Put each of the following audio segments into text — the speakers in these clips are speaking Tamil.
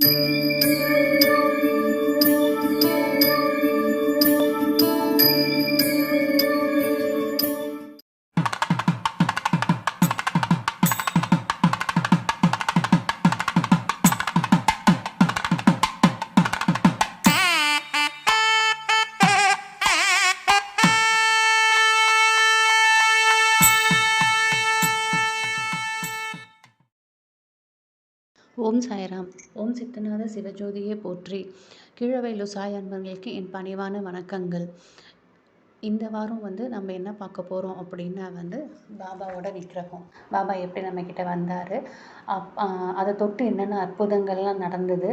thank you சிவஜோதியே போற்றி. கீழவேலூர் சாய் அன்பர்களுக்கு என் பணிவான வணக்கங்கள். இந்த வாரம் வந்து நம்ம என்ன பார்க்க போகிறோம் அப்படின்னா வந்து பாபாவோட விக்கிரகம் பாபா எப்படி நம்மக்கிட்ட வந்தார்? அப் அதை தொட்டு என்னென்ன அற்புதங்கள்லாம் நடந்தது?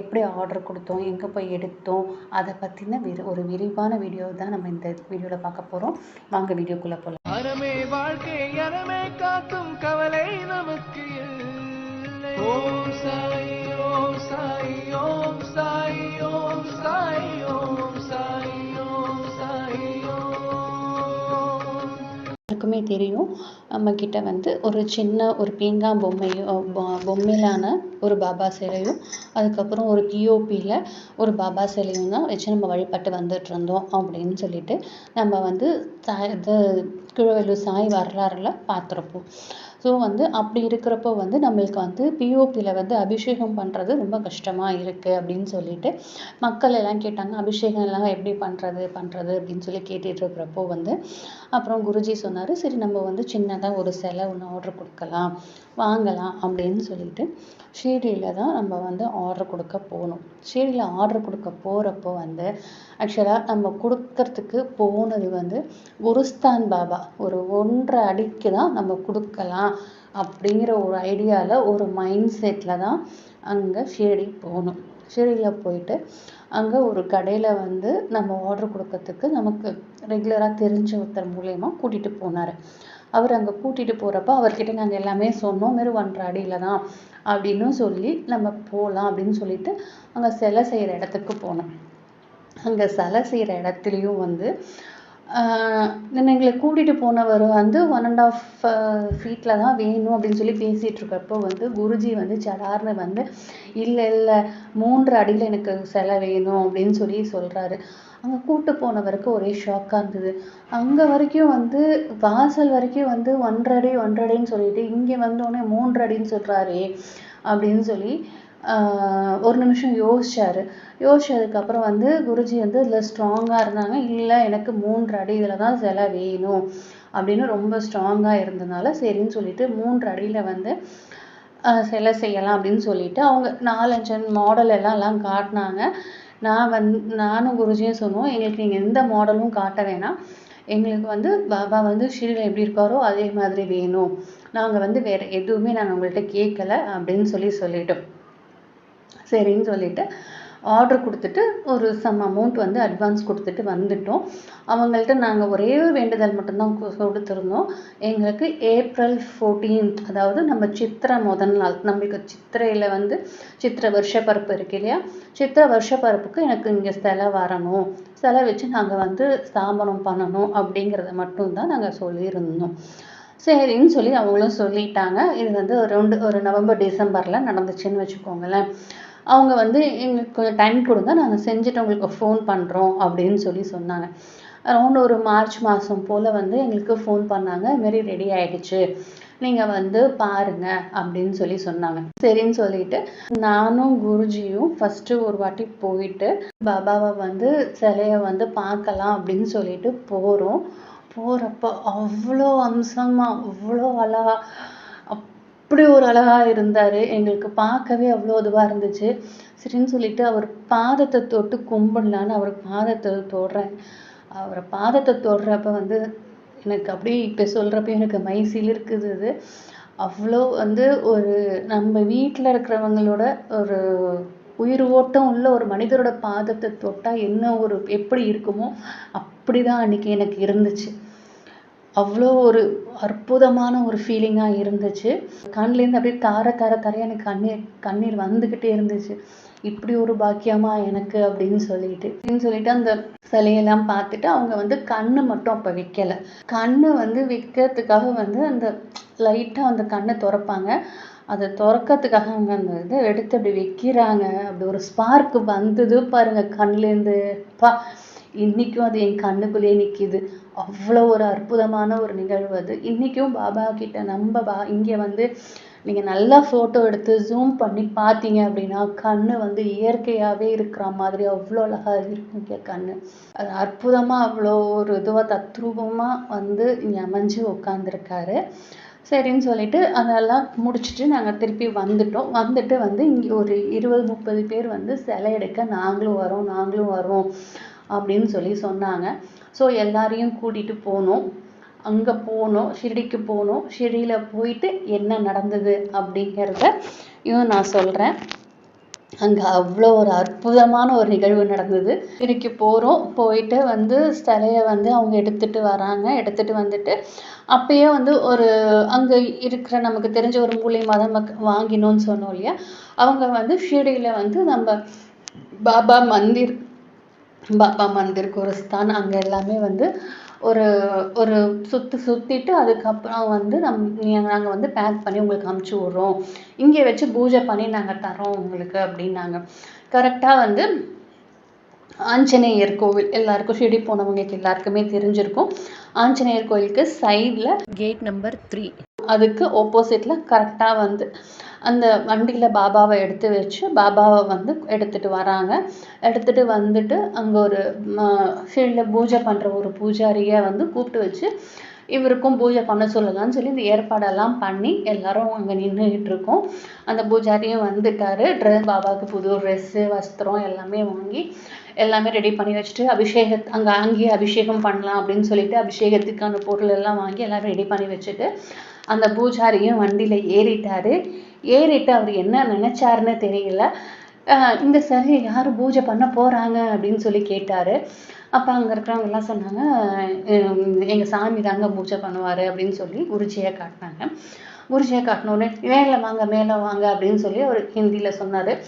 எப்படி ஆர்டர் கொடுத்தோம்? எங்கே போய் எடுத்தோம்? அதை பற்றின விரி ஒரு விரிவான வீடியோ தான் நம்ம இந்த வீடியோவில் பார்க்க போகிறோம் வாங்க வீடியோக்குள்ளே போகலாம் அறமே வாழ்க்கை அறமே காக்கும் கவலை நமக்கு ஓம் எல்லாருக்குமே தெரியும். நம்மக்கிட்ட வந்து ஒரு சின்ன ஒரு பீங்கா பொம்மையோ பொம்மையிலான ஒரு பாபா சிலையும் அதுக்கப்புறம் ஒரு பிஓபியில் ஒரு பாபா சிலையும் தான் வச்சு நம்ம வழிபட்டு வந்துட்டு இருந்தோம் அப்படின்னு சொல்லிட்டு நம்ம வந்து இது கீழவேலூர் சாய் வரலாறுல பார்த்துருப்போம் ஸோ வந்து அப்படி இருக்கிறப்போ வந்து நம்மளுக்கு வந்து பிஓபியில் வந்து அபிஷேகம் பண்ணுறது ரொம்ப கஷ்டமாக இருக்குது அப்படின்னு சொல்லிட்டு மக்கள் எல்லாம் கேட்டாங்க அபிஷேகம் எல்லாம் எப்படி பண்ணுறது பண்ணுறது அப்படின்னு சொல்லி கேட்டுட்டு இருக்கிறப்போ வந்து அப்புறம் குருஜி சொன்னார் சரி நம்ம வந்து சின்னதாக ஒரு சிலை ஒன்று ஆர்டர் கொடுக்கலாம் வாங்கலாம் அப்படின்னு சொல்லிட்டு ஷீரடியில் தான் நம்ம வந்து ஆர்டர் கொடுக்க போகணும் ஷீரியில் ஆர்டர் கொடுக்க போகிறப்போ வந்து ஆக்சுவலாக நம்ம கொடுக்கறதுக்கு போனது வந்து குருஸ்தான் பாபா. ஒரு ஒன்றரை அடிக்கு தான் நம்ம கொடுக்கலாம் அப்படிங்கிற ஒரு ஐடியாவில் ஒரு மைண்ட் செட்டில் தான் அங்கே ஷீரடி போகணும். ஷீரடியில் போயிட்டு அங்கே ஒரு கடையில் வந்து நம்ம ஆர்டர் கொடுக்கறதுக்கு நமக்கு ரெகுலராக தெரிஞ்ச ஒருத்தர் மூலயமா கூட்டிகிட்டு போனார். அவர் அங்கே கூட்டிகிட்டு போகிறப்ப அவர்கிட்ட நாங்கள் எல்லாமே சொன்னோம் மாரி ஒன்றரை அடியில் தான் அப்படின்னு சொல்லி நம்ம போகலாம் அப்படின்னு சொல்லிட்டு அங்கே சிலை செய்கிற இடத்துக்கு போனோம். அங்கே சிலை செய்கிற இடத்துலையும் வந்து ஆஹ் எங்களை கூட்டிகிட்டு போனவர் வந்து ஒன் அண்ட் ஆஃப் ஃபீட்டில் தான் வேணும் அப்படின்னு சொல்லி பேசிகிட்டு இருக்கப்போ வந்து குருஜி வந்து சடார்னு வந்து இல்லை இல்லை மூன்று அடியில் எனக்கு சிலை வேணும் அப்படின்னு சொல்லி சொல்கிறாரு அங்கே கூட்டு போனவருக்கு ஒரே ஷாக்காக இருந்தது. அங்கே வரைக்கும் வந்து வாசல் வரைக்கும் வந்து ஒன்றரை அடி ஒன்றரை அடின்னு சொல்லிட்டு இங்கே வந்தோடனே மூன்று அடின்னு சொல்கிறாரே அப்படின்னு சொல்லி ஒரு நிமிஷம் யோசிச்சார். யோசிச்சதுக்கப்புறம் வந்து குருஜி வந்து இதில் ஸ்ட்ராங்காக இருந்தாங்க. இல்லை எனக்கு மூன்று அடி இதில் தான் சிலை வேணும். அப்படின்னு ரொம்ப ஸ்ட்ராங்காக இருந்தனால சரின்னு சொல்லிட்டு மூன்று அடியில் வந்து சிலை செய்யலாம். அப்படின்னு சொல்லிட்டு அவங்க நாலஞ்சு மாடல் எல்லாம் எல்லாம் காட்டினாங்க. நான் வந்து நானும் குருஜியும் சொன்னோம் எங்களுக்கு நீங்கள் எந்த மாடலும் காட்ட வேணாம். எங்களுக்கு வந்து பாபா வந்து ஷீரில் எப்படி இருக்காரோ அதே மாதிரி வேணும். நாங்கள் வந்து வேறு எதுவுமே நாங்கள் உங்கள்கிட்ட கேட்கல அப்படின்னு சொல்லி சொல்லிட்டோம். சரின்னு சொல்லிட்டு ஆர்டர் கொடுத்துட்டு ஒரு சம் அமௌண்ட் வந்து அட்வான்ஸ் கொடுத்துட்டு வந்துட்டோம். அவங்கள்ட்ட நாங்கள் ஒரே ஒரு வேண்டுதல் மட்டும்தான் கொடுத்துருந்தோம். எங்களுக்கு ஏப்ரல் 14th அதாவது நம்ம சித்திரை முதல் நாள் நம்மளுக்கு சித்திரையில் வந்து சித்திரை வருஷப்பருப்பு இருக்கு இல்லையா? சித்திரை வருஷப்பருப்புக்கு எனக்கு இங்கே சிலை வரணும். சிலை வச்சு நாங்கள் வந்து ஸ்தாபனம் பண்ணணும் அப்படிங்கிறத மட்டும்தான் நாங்கள் சொல்லியிருந்தோம். சரின்னு சொல்லி அவங்களும் சொல்லிட்டாங்க. இது வந்து ஒரு ரெண்டு ஒரு நவம்பர் டிசம்பரில் நடந்துச்சுன்னு வச்சுக்கோங்களேன். அவங்க வந்து எங்களுக்கு கொஞ்சம் டைம் கொடுங்க நாங்கள் செஞ்சுட்டு உங்களுக்கு ஃபோன் பண்ணுறோம் அப்படின்னு சொல்லி சொன்னாங்க. அரௌண்ட் ஒரு மார்ச் மாதம் போல் வந்து எங்களுக்கு ஃபோன் பண்ணாங்க. இதுமாரி ரெடி ஆயிடுச்சு. நீங்கள் வந்து பாருங்க அப்படின்னு சொல்லி சொன்னாங்க. சரின்னு சொல்லிட்டு நானும் குருஜியும் ஃபஸ்ட்டு ஒரு வாட்டி போயிட்டு பாபாவை வந்து சிலைய வந்து பார்க்கலாம் அப்படின்னு சொல்லிட்டு போகிறோம் போகிறப்ப அவ்வளோ அம்சமாக அவ்வளோ அழகா அப்படி ஒரு அழகாக இருந்தார். எங்களுக்கு பார்க்கவே அவ்வளோ இதுவாக இருந்துச்சு. சரின்னு சொல்லிட்டு அவர் பாதத்தை தொட்டு கும்பிடலான்னு அவர் பாதத்தை தொடுறேன் அவர் பாதத்தை தொடுறப்ப வந்து எனக்கு அப்படியே இப்போ சொல்கிறப்ப எனக்கு மை சிலிர்க்குது அது. அவ்வளோ வந்து ஒரு நம்ம வீட்டில் இருக்கிறவங்களோட ஒரு உயிர் ஓட்டம் உள்ள ஒரு மனிதரோட பாதத்தை தொட்டால் என்ன ஒரு எப்படி இருக்குமோ அப்படி தான் அன்றைக்கி எனக்கு இருந்துச்சு. அவ்வளோ ஒரு அற்புதமான ஒரு ஃபீலிங்காக இருந்துச்சு. கண்லேருந்து அப்படியே தார தார தர எனக்கு கண்ணீர் கண்ணீர் வந்துக்கிட்டே இருந்துச்சு. இப்படி ஒரு பாக்கியமா எனக்கு அப்படின்னு சொல்லிட்டு. அப்படின்னு சொல்லிட்டு அந்த சிலையெல்லாம் பார்த்துட்டு அவங்க வந்து கண்ணு மட்டும் அப்போ விற்கலை கண்ணு வந்து விற்கிறதுக்காக வந்து அந்த லைட்டாக அந்த கண்ணை திறப்பாங்க. அதை திறக்கறதுக்காக அவங்க அந்த இதை எடுத்து அப்படி வைக்கிறாங்க. அப்படி ஒரு ஸ்பார்க் வந்தது பாருங்க கண்ணுலேருந்து பா இன்றைக்கும் அது என் கண்ணுக்குள்ளேயே நிற்கிது அவ்வளோ ஒரு அற்புதமான ஒரு நிகழ்வு அது. இன்றைக்கும் பாபா கிட்ட நம்ம பா இங்கே வந்து நீங்கள் நல்லா ஃபோட்டோ எடுத்து ஜூம் பண்ணி பார்த்தீங்க அப்படின்னா கண்ணு வந்து இயற்கையாகவே இருக்கிற மாதிரி அவ்வளோ அழகாக இருக்கும் இங்கே கண்ணு. அது அற்புதமாக அவ்வளோ ஒரு இதுவாக தத்ரூபமாக வந்து இங்கே அமைஞ்சு உட்காந்துருக்காரு சரின்னு சொல்லிட்டு அதெல்லாம் முடிச்சுட்டு நாங்கள் திருப்பி வந்துட்டோம். வந்துட்டு வந்து இங்கே ஒரு இருபது முப்பது பேர் வந்து சிலை எடுக்க நாங்களும் வரோம் நாங்களும் வரோம் அப்படின்னு சொல்லி சொன்னாங்க. ஸோ எல்லாரையும் கூட்டிட்டு போனோம். அங்கே போனோம். ஷிரடிக்கு போனோம். ஷிரடியில் போயிட்டு என்ன நடந்தது அப்படிங்கிறத இவன் நான் சொல்கிறேன் அங்கே அவ்வளோ ஒரு அற்புதமான ஒரு நிகழ்வு நடந்தது. ஷிரடிக்கு போகிறோம் போயிட்டு வந்து சிலையை வந்து அவங்க எடுத்துகிட்டு வராங்க. எடுத்துகிட்டு வந்துட்டு அப்பயே வந்து ஒரு அங்கே இருக்கிற நமக்கு தெரிஞ்ச ஒரு மூலியமாக தான் நம்ம வாங்கினோன்னு சொன்னோம் இல்லையா? அவங்க வந்து ஷிரடியில் வந்து நம்ம பாபா மந்திர் பாபா மந்திர் குருஸ்தான் அங்க எல்லாமே வந்து ஒரு ஒரு சுத்து சுத்திட்டு அதுக்கப்புறம் வந்து நம் நாங்க வந்து பேக் பண்ணி உங்களுக்கு அமுச்சு விடுறோம். இங்கே வச்சு பூஜை பண்ணி நாங்க தர்றோம் உங்களுக்கு அப்படின்னாங்க. கரெக்டா வந்து ஆஞ்சநேயர் கோவில் எல்லாருக்கும் ஷிடி போனவங்களுக்கு எல்லாருக்குமே தெரிஞ்சிருக்கும். ஆஞ்சநேயர் கோயிலுக்கு சைடுல கேட் நம்பர் த்ரீ அதுக்கு ஆப்போசிட்ல கரெக்டா வந்து அந்த வண்டியில் பாபாவை எடுத்து வச்சு பாபாவை வந்து எடுத்துட்டு வராங்க. எடுத்துட்டு வந்துட்டு அங்கே ஒரு ஃபீல்டில் பூஜை பண்ணுற ஒரு பூஜாரியை வந்து கூப்பிட்டு வச்சு இவருக்கும் பூஜை பண்ண சொல்லலாம்னு சொல்லி இந்த ஏற்பாடெல்லாம் பண்ணி எல்லாரும் அங்கே நின்றுக்கிட்டு இருக்கோம். அந்த பூஜாரியும் வந்துட்டாரு. ட்ரெஸ் பாபாவுக்கு புது ட்ரெஸ்ஸு வஸ்திரம் எல்லாமே வாங்கி எல்லாமே ரெடி பண்ணி வச்சுட்டு அபிஷேக அங்கே அங்கேயே அபிஷேகம் பண்ணலாம் அப்படின்னு சொல்லிட்டு அபிஷேகத்துக்கான பொருள் எல்லாம் வாங்கி எல்லாம் ரெடி பண்ணி வச்சுட்டு அந்த பூஜாரியும் வண்டியில ஏறிட்டாரு. ஏறிட்டு அவர் என்ன நினைச்சாருன்னு தெரியல. இந்த சிலையை யார் பூஜை பண்ண போறாங்க அப்படின்னு சொல்லி கேட்டாரு. அப்ப அங்க இருக்கிறவங்க எல்லாம் சொன்னாங்க எங்கள் எங்க சாமி தாங்க பூஜை பண்ணுவாரு அப்படின்னு சொல்லி குருஜியை காட்டினாங்க. குருஜியை காட்டின உடனே வாங்க மேல வாங்க அப்படின்னு சொல்லி அவர் ஹிந்தியில் சொன்னாரு.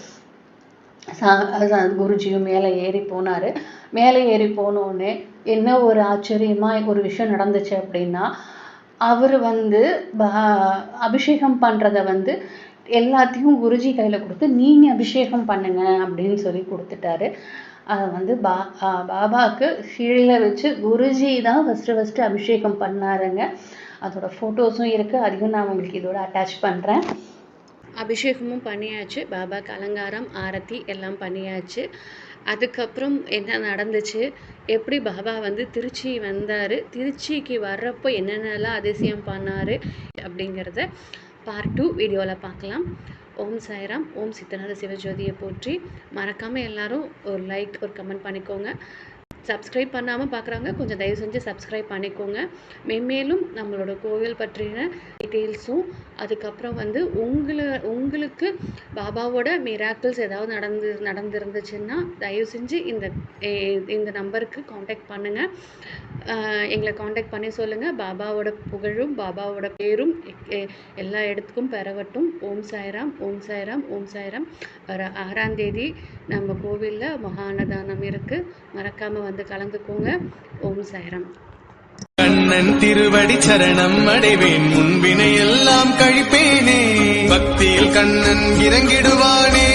சா- குருஜியும் மேலே ஏறி போனாரு. மேலே ஏறி போன உடனே என்ன ஒரு ஆச்சரியமா ஒரு விஷயம் நடந்துச்சு அப்படின்னா அவர் வந்து பா- அபிஷேகம் பண்ணுறத வந்து எல்லாத்தையும் குருஜி கையில் கொடுத்து நீங்கள் அபிஷேகம் பண்ணுங்க அப்படின்னு சொல்லி கொடுத்துட்டாரு. அதை வந்து பா பாபாவுக்கு கீழே வச்சு குருஜி தான் ஃபஸ்ட்டு ஃபஸ்ட்டு அபிஷேகம் பண்ணாருங்க. அதோட ஃபோட்டோஸும் இருக்குது அதையும் நான் உங்களுக்கு இதோட அட்டாச் பண்ணுறேன் அபிஷேகமும் பண்ணியாச்சு பாபாக்கு அலங்காரம் ஆரத்தி எல்லாம் பண்ணியாச்சு. அதுக்கப்புறம் என்ன நடந்துச்சு? எப்படி பாபா வந்து திருச்சி வந்தார்? திருச்சிக்கு வர்றப்போ என்னென்னலாம் அதிசயம் பண்ணார் அப்படிங்கிறத பார்ட் டூ வீடியோவில் பார்க்கலாம். ஓம் சாய்ராம் ஓம் சித்தநாத சிவஜோதியை போற்றி. மறக்காமல் எல்லாரும் ஒரு லைக் ஒரு கமெண்ட் பண்ணிக்கோங்க. சப்ஸ்கிரைப் பண்ணாமல் பார்க்குறாங்க கொஞ்சம் தயவு செஞ்சு சப்ஸ்கிரைப் பண்ணிக்கோங்க. மென்மேலும் நம்மளோட கோவில் பற்றின டீட்டெயில்ஸும் அதுக்கப்புறம் வந்து உங்களை உங்களுக்கு பாபாவோட மிராக்கிள்ஸ் ஏதாவது நடந்து நடந்திருந்துச்சுன்னா தயவு செஞ்சு இந்த இந்த நம்பருக்கு காண்டாக்ட் பண்ணுங்கள் எங்களை காண்டாக்ட் பண்ணி சொல்லுங்கள் பாபாவோட புகழும் பாபாவோட பேரும் எல்லா இடத்துக்கும் பெறவட்டும். ஓம் சாய்ராம் ஓம் சாய்ராம் ஓம் சாய்ராம். வர ஆறாம் தேதி நம்ம கோவிலில் மகா அன்னதானம் இருக்குது மறக்காமல் வந்து கலந்துக்கோங்க. ஓம் சாய்ராம். கண்ணன் திருவடி சரணம் அடைவேன். முன்பினை எல்லாம் கழிப்பேனே. பக்தியில் கண்ணன் இறங்கிடுவானே.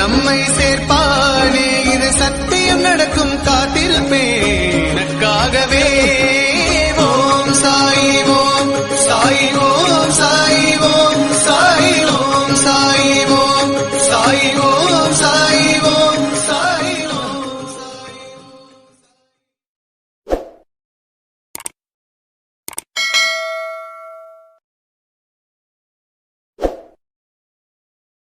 நம்மை சேர்ப்பானே. இது சத்தியம் நடக்கும் காத்திருப்பேன் எனக்காகவே